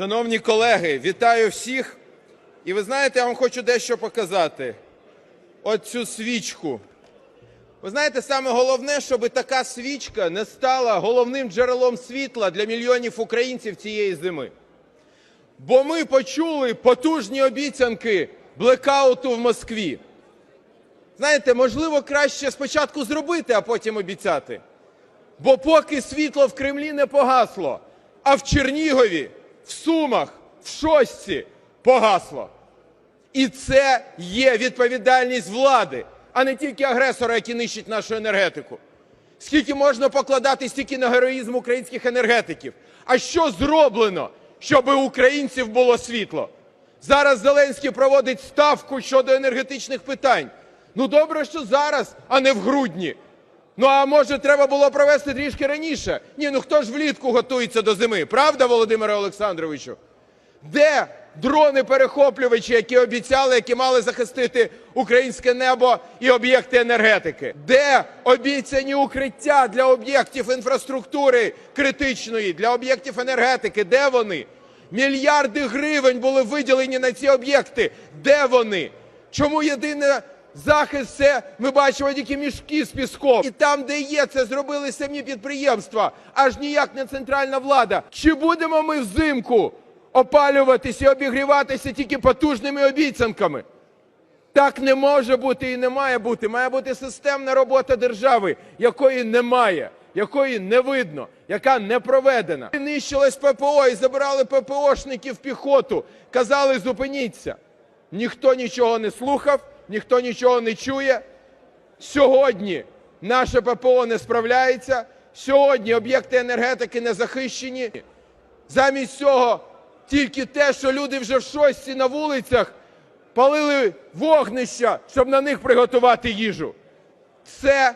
Шановні колеги, вітаю всіх. І ви знаєте, я вам хочу дещо показати. От цю свічку. Ви знаєте, саме головне, щоб така свічка не стала головним джерелом світла для мільйонів українців цієї зими. Бо ми почули потужні обіцянки блекауту в Москві. Знаєте, можливо, краще спочатку зробити, а потім обіцяти. Бо поки світло в Кремлі не погасло, а в Чернігові, в Сумах, в Шостці погасло. І це є відповідальність влади, а не тільки агресора, який нищить нашу енергетику. Скільки можна покладати стільки на героїзм українських енергетиків? А що зроблено, щоб у українців було світло? Зараз Зеленський проводить ставку щодо енергетичних питань. Ну добре, що зараз, а не в грудні. Ну а може треба було провести трішки раніше? Ні, ну хто ж влітку готується до зими? Правда, Володимире Олександровичу? Де дрони-перехоплювачі, які обіцяли, які мали захистити українське небо і об'єкти енергетики? Де обіцяні укриття для об'єктів інфраструктури критичної, для об'єктів енергетики? Де вони? Мільярди гривень були виділені на ці об'єкти. Де вони? Чому єдине захист це ми бачимо тільки мішки з піском? І там, де є, це зробили самі підприємства, аж ніяк не центральна влада. Чи будемо ми взимку опалюватися і обігріватися тільки потужними обіцянками? Так не може бути і не має бути. Має бути системна робота держави, якої немає, якої не видно, яка не проведена. Нищилось ППО і забирали ППОшників піхоту. Казали, зупиніться. Ніхто нічого не слухав, ніхто нічого не чує. Сьогодні наше ППО не справляється. Сьогодні об'єкти енергетики не захищені. Замість цього тільки те, що люди вже в шості на вулицях палили вогнища, щоб на них приготувати їжу. Це